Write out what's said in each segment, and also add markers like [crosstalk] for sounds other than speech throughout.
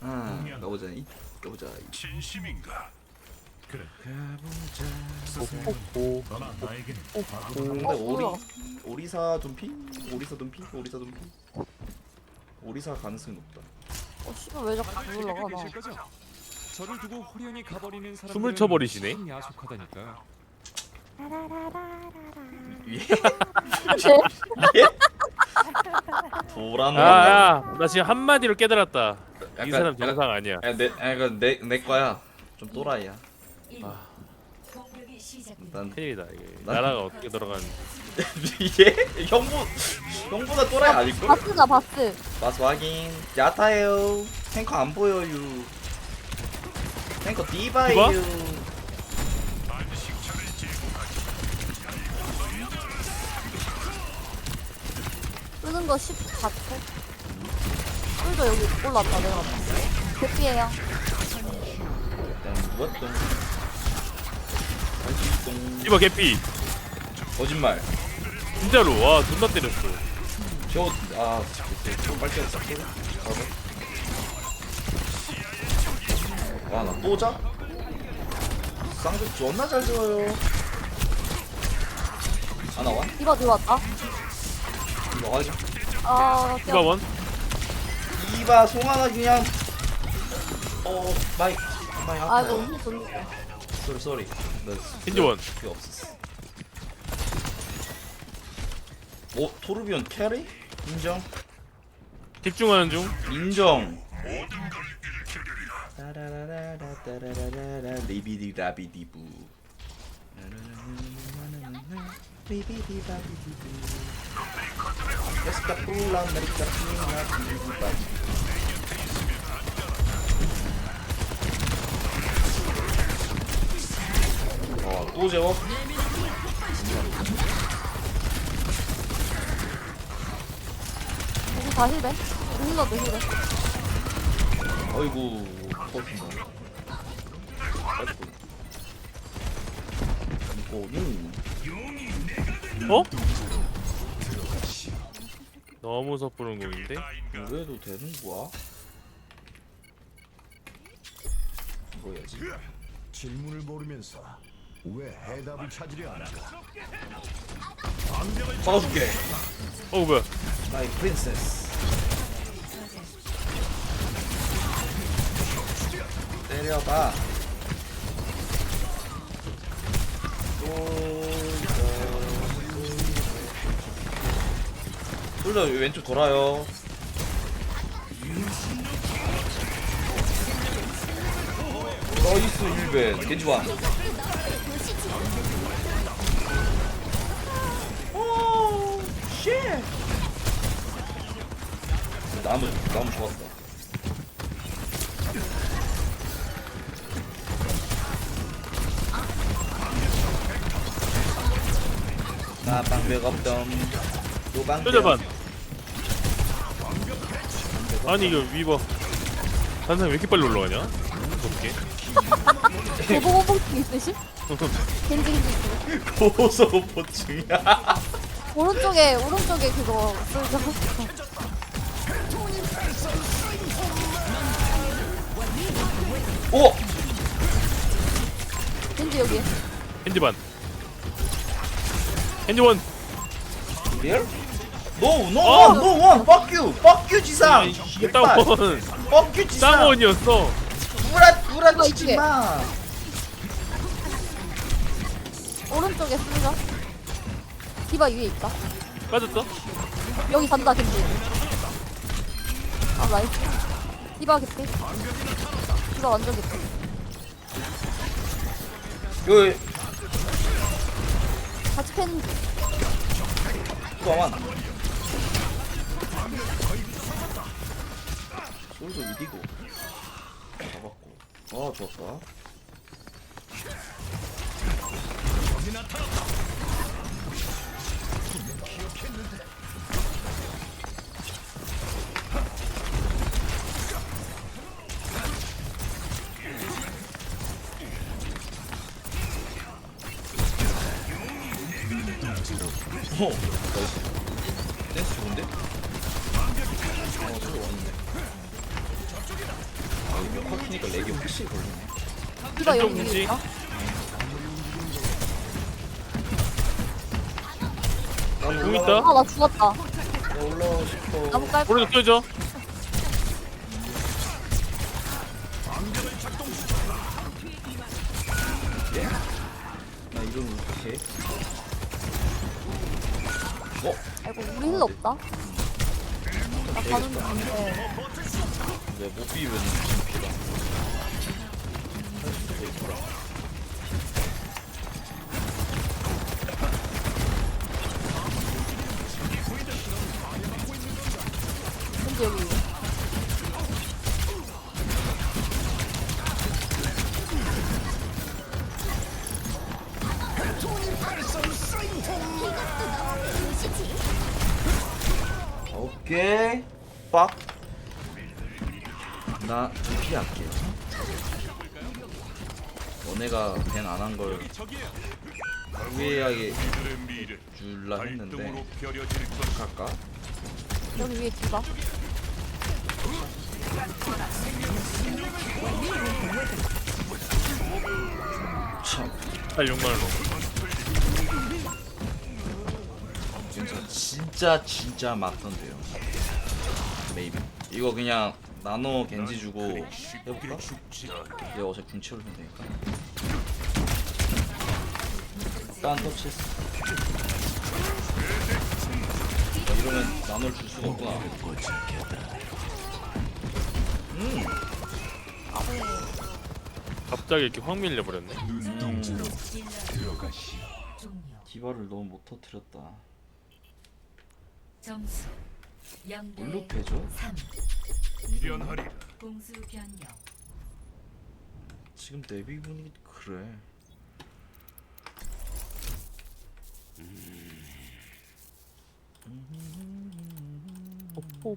아 가보자 이 가보자 이. 진심인가? 그래, 오. 너나 나에게는 근데 어, 오리 뭐야? 오리사 둔피 오리사 둔피 오리사 둔피 오리사 가능성이 높다 어 씨발 왜 자꾸 안 올라가 나? 저를 두고 호련히 가버리는 사람 숨을 쳐버리시네. 야속하다니까. 위에 [laughs] 쟤 도란 아야 나 지금 한마디로 깨달았다. 이 약간- 사람 정상 아니야. 내, 아, 이거 내, 내 거야. 좀 또라이야. 아. 난 큰일이다 이게. 난- 나라가 어떻게 돌아가는지. [laughs] 얘? 형부 형보다 또라이 아닐걸? 바스다 바스. 마스 확인. 야타예요. 탱커 안 보여요. 탱커 디바예요 끄는 거 14초 끌도 여기 올랐다 내가 대피해요. 일단 이봐 개피. 거짓말. 진짜로. 와 존나 때렸어. 저아 저 빨리 뛰었다 와나 또 자? 쌍둥이 존나 잘 지어요. 아 나와? 디바 들어왔다. 이거 와야죠 아 이봐 원. 이봐 송하나 그냥. 어 마이 마이 아파 아이고 힘 돌리고 쏘리 쏘리 나 힌즈원. 그게 없었어. 오 토르비온 캐리? 인정? 집중하는 중. 인정. 따라라라라라라라라 리비디 라비디부. 리비디 라비디부 에스카풀라 메리카 푸나 비비디바디 어또 재워? 여기 다 힐배 우리 힐러도 힐배 어이구 터진다 빠지고 이거 음 어? 너무 섣부른 공인데? 그래도 되는 거야? 해야지. 질문을 모르면서 왜 해답을 찾으려 하는가? 잡아줄게 어 뭐야? 나의 프린세스 때려봐 둘다 왼쪽 돌아요 나이스 1벤 겐지완 오, 쉣. 나무 나무 좋았다. 나 방벽 없던 노방벽. 뼈자반 아니 이거 위버. 단상 왜 이렇게 빨리 올라가냐? 어떻게. 대보고봉증 있으심? 겐지 겐지 고소 보충이야. 오른쪽에 오른쪽에 그거 쏠죠. 오, 겐지 여기. 핸즈반. 핸즈원. 리얼? No, no 어? no one. Fuck you, fuck you 지상. 이게 땅원 Fuck you 지상. 땅원이었어 구라 구라 치지 이게. 마. 오른쪽에 쏠죠 디바 위에 있다 빠졌어? 여기 간다 겐지 아 나이스 디바 개피 디바 완전 개피 여기 같이 팬 또만 솔도 이기고. 잡았고. 아 좋았다. 오 나이스. 댄스 좋은데? 어 저거 왔네 렉이 확실히 걸리네 디바 왼쪽 여기. 있다. 공 있다. 아나 죽었다. 나 올라가고 싶어 나무 깔. 오른쪽 껴줘. 나 이러면 어떡해 어? 아이고 우리 힐 없다. 나 가는 중인데. 내가 못 비비면 피다 할수 있겠다 근데 여기. 오케이 빡. 나 피할게. 너네가 밴안한 걸 후회하게 줄라 했는데 갈까? 여기 위에 디바. 참 아 6만 원. 진짜 진짜 진짜 맞던데요. 메이비. 이거 그냥 나노 겐지 주고 해볼까? 얘 어제 궁 채우면 되니까. 일단 터치했어. 아, 이러면 나노를 줄 수가 없구나. 음, 갑자기 이렇게 확 밀려버렸네. 디바를 너무 못 터트렸다. 점수 0대 뭘로 패죠? 3. 미련하리라. 공수 변경. 지금 내비 분위기 그래. 오,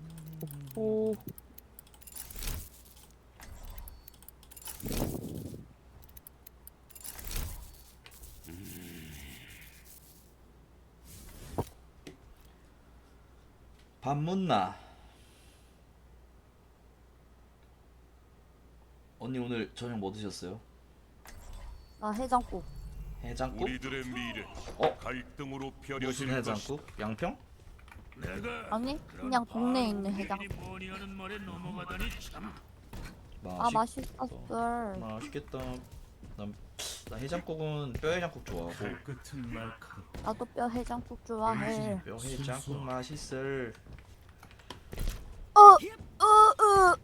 오. 밥 묻나? 언니 오늘 저녁 뭐 드셨어요? 나 해장국. 해장국? 우리들의 미래 어? 갈등으로 무슨 벼려질 것이다. 해장국? 양평? 아니 그냥 동네에 있는 해장국. 아 맛있... 맛있었어. 맛있겠다. 난, 나 해장국은 뼈 해장국 좋아하고 끝은. 나도 뼈 해장국 좋아해. 뼈 해장국 맛있을. 으으으으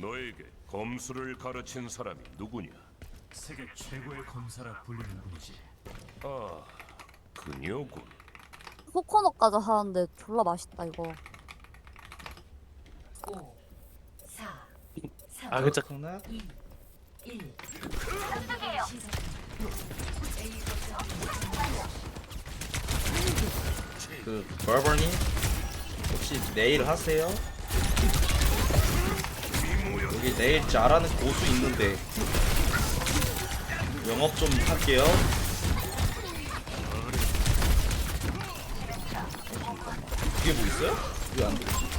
너에게 검수를 가르친 사람이 누구냐? 세계 최고의 검사라 불리는 분이지. 아, 그녀군. 코코넛까지 하는데 졸라 맛있다 이거. 5, 4, 3, 아 그짜 코코넛? 2, 1. 시작합니다. A 거점 그 버버니 혹시 내일 하세요? 여기 내일 잘하는 고수 있는데 영업 좀 할게요. 이게 뭐 있어요? 왜안 들어오지?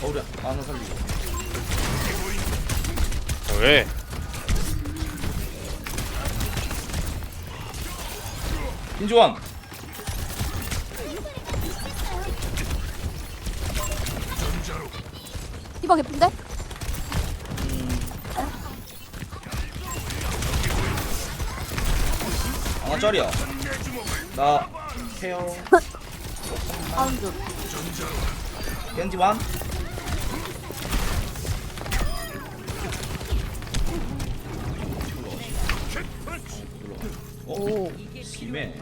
서울에 하나 살리고. 왜? 김지원. 디바 개쁜데? 하나 짜리야. 나 케어. [laughs] 중. 겐지완. 어? 오. 심해.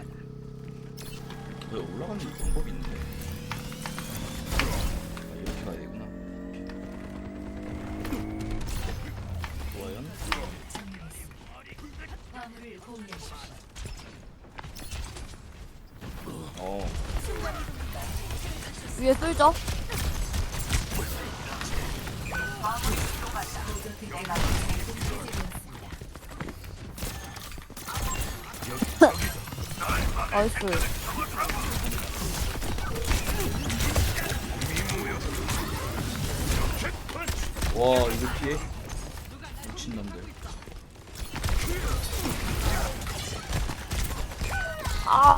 왜 올라가는 방법이 있는데? 아, 이렇게 가야 되구나. 좋아요. 어 위에 뚫죠? 나이스. 와 이거 피해? 미친놈들. 아,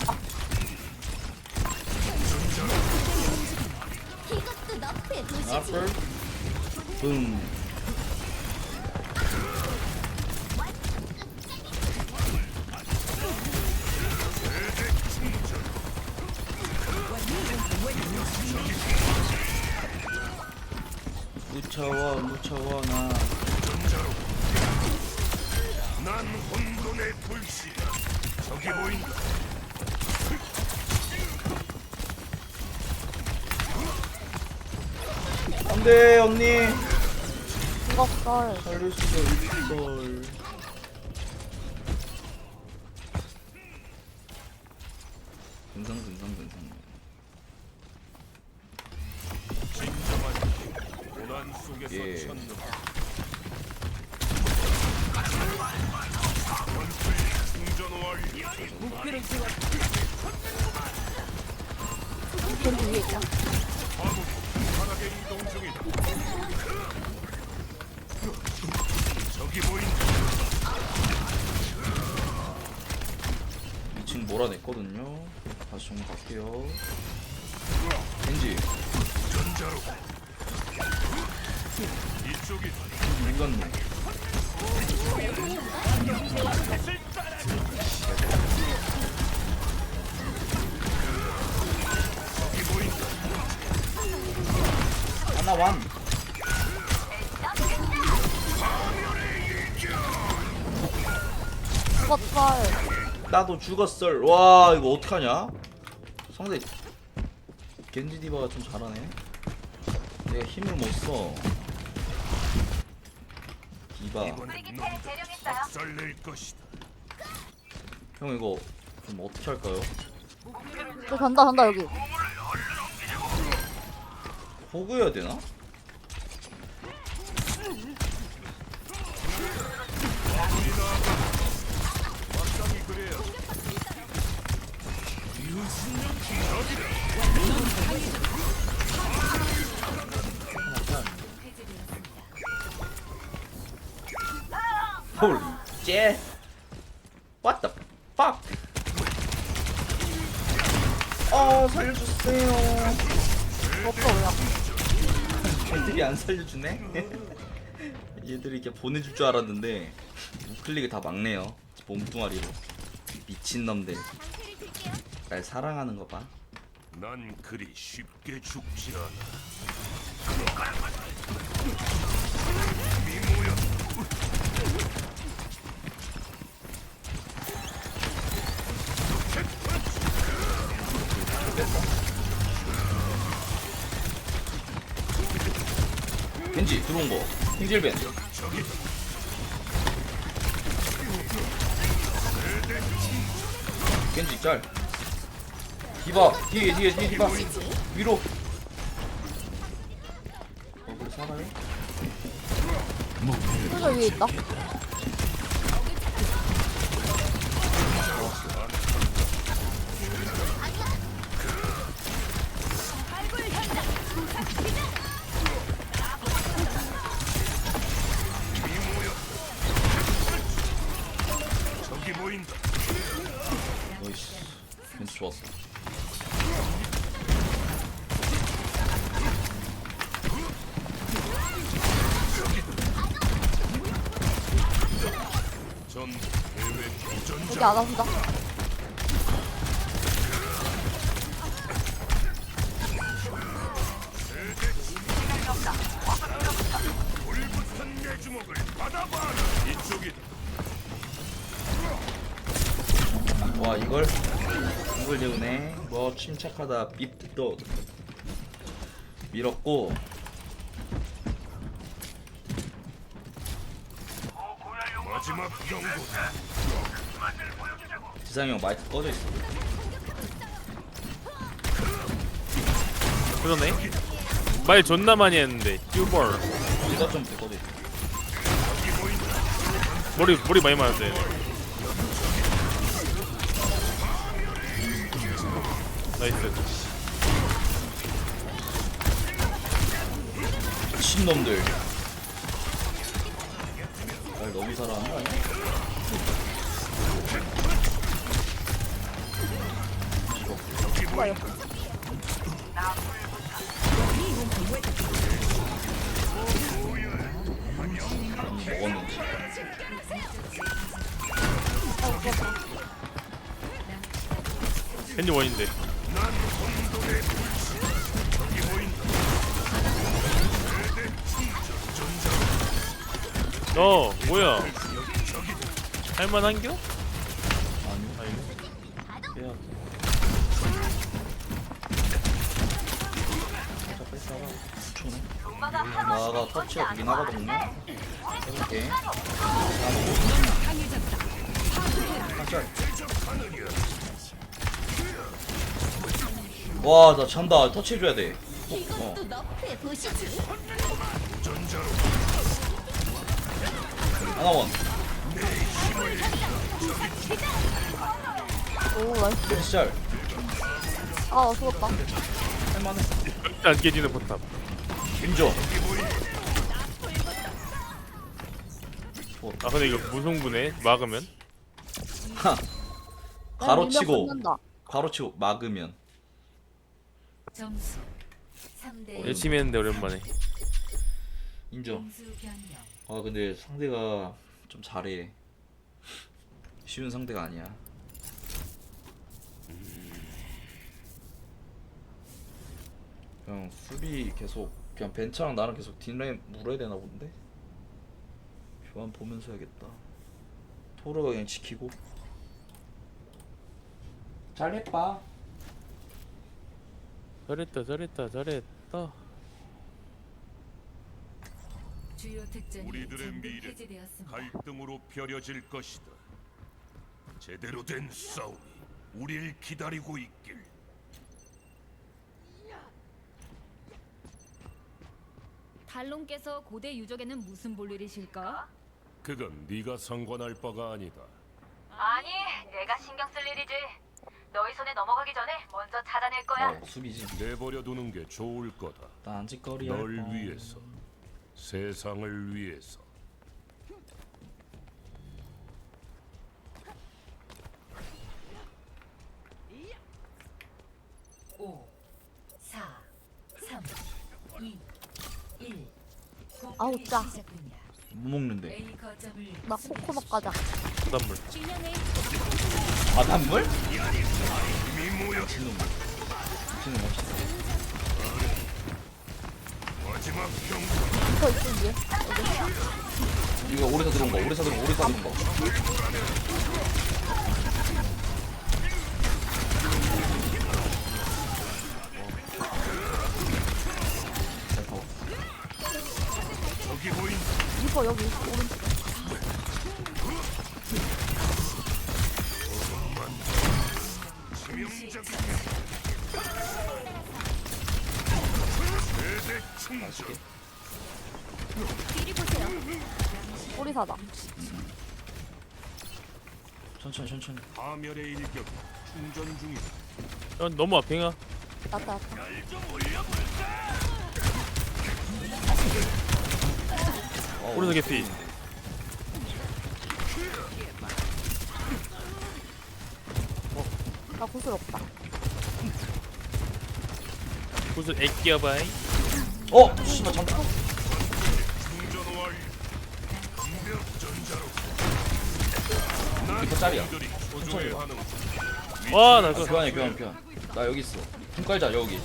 아플? 붐 무차워 무차워 나 난 혼돈의 불씨다. 저기 보인다. 안돼 언니 죽었어. 살릴 수가 있어 2층 몰아냈거든요 다시 정리 갈게요 겐지 보인다. 하나 완 죽었어. 나도 죽었어 와 이거 어떡하냐 상대 겐지 디바가 좀 잘하네 내가 힘을 못 써 디바 놈들 박살낼 것이다. 형 이거 좀 어떻게 할까요? 저 간다, 간다, 여기. 호그 해야 되나? What the fuck? 어 살려주세요. 없어, 그냥. 애들이 안 살려주네? [laughs] 얘들이 이렇게 보내줄 줄 알았는데 우클릭을 다 막네요. 몸뚱아리로 미친놈들. 날 사랑하는 거 봐. 난 그리 쉽게 죽지 않아. 겐지 들어온 거. 저기 겐지 짤 디바 뒤에 뒤에 뒤에 디바 위로 어 그래 살아요? 뚫저 위에 있다. 주먹을 받아봐라. 이쪽이다. 와 이걸 이걸 재우네 뭐 침착하다 빕도 밀었고 마지막 경고다. 지상이 형 마이크 꺼져 있어. 그러네 말 존나 많이 했는데 휴머 이것 좀 꺼져 있어. 머리 머리 많이 얘네 나이스 미친 놈들. 날 너무 잘하는 거 아니야? 뭐야? 먹었는데. 겐지 원인데 어 뭐야 할만한겨? 아니, 아니네 빼야 돼. 살짝 뺐다가 9초네. 터치가 되긴 하거든요. 해볼게. 와, 나 잔다. 터치해줘야 돼. 어. 하나원. 오 나이스. 시절. 아 죽었다. 할만해. 절대 안 깨지는 포탑 인조. 아 근데 이거 무승부네 막으면 하. 가로 치고, 받는다. 가로 치고 막으면. 점수 3대 열심히 했는데 오랜만에 인정. 변경 아 근데 상대가 좀 잘해 쉬운 상대가 아니야 그냥 수비 계속 그냥 벤처랑 나랑 계속 뒷라인 물어야 되나 본데 교환 보면서 해야겠다 토르가 그냥 지키고 잘해봐 잘했다 잘했다 잘했다 주요 특전이 우리들의 전부 미래 해제되었습니다. 갈등으로 벼려질 것이다. 제대로 된 싸움이 우리를 기다리고 있길. 달론께서 고대 유적에는 무슨 볼일이실까? 그건 네가 상관할 바가 아니다. 아니, 내가 신경 쓸 일이지. 너희 손에 넘어가기 전에 먼저 찾아낼 거야. 어 수비지 내버려 두는 게 좋을 거다. 딴짓거리 널할 뻔. 위해서, 세상을 위해서. 오, 사, 삼, 이, 일. 아우, 짜. 못 먹는데 나 코코넛 과자. 부담물 바닷물? 미친놈 미친놈 저 있어 위에. 이거 오리사 들어온 거 오리사 들어온 거 오리사 들어온 거 리퍼 여기 오른쪽. 치명적인 최대 충전. 꼬리 사다. 천천히 천천히 파멸의 일격 충전 중이다. 야, 너무 앞행아 나타 나타. 어, 오른쪽 개피 나 구슬 없다. 무슨 애끼야바이 어! 씨발 잠깐. 이거 짤이야 와나 아, 그거 교환해 교환 교환 나 여기 있어 힘 깔자 여기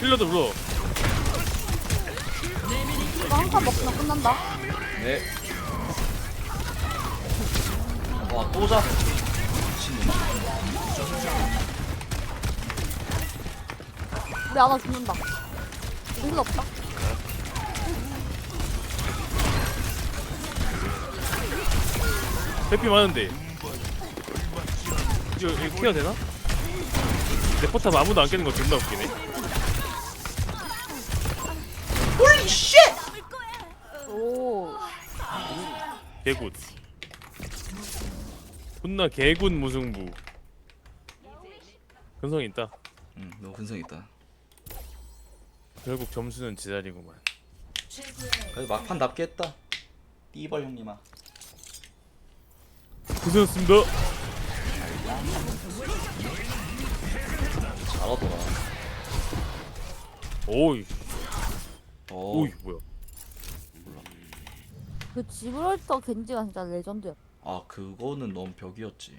힐러도 불러. 이거 한판 먹으면 끝난다. 네. 와, 또 잡. 우리 아나 죽는다. 정신 없다. 해피 많은데. 이거 이거 케어 되나? 내 포탑 아무도 안 깨는 거 존나 웃기네. 오. 개굿. 존나 개굿 무승부. 근성 있다. 응 너무 근성 있다. 결국 점수는 제자리구만. 그래도 막판 답게 했다. 띠벌 형님아. 고생했습니다. 잘하더라. 오이 오 오이 뭐야? 그 지브롤터 겐지가 진짜 레전드야. 아 그거는 너무 벽이었지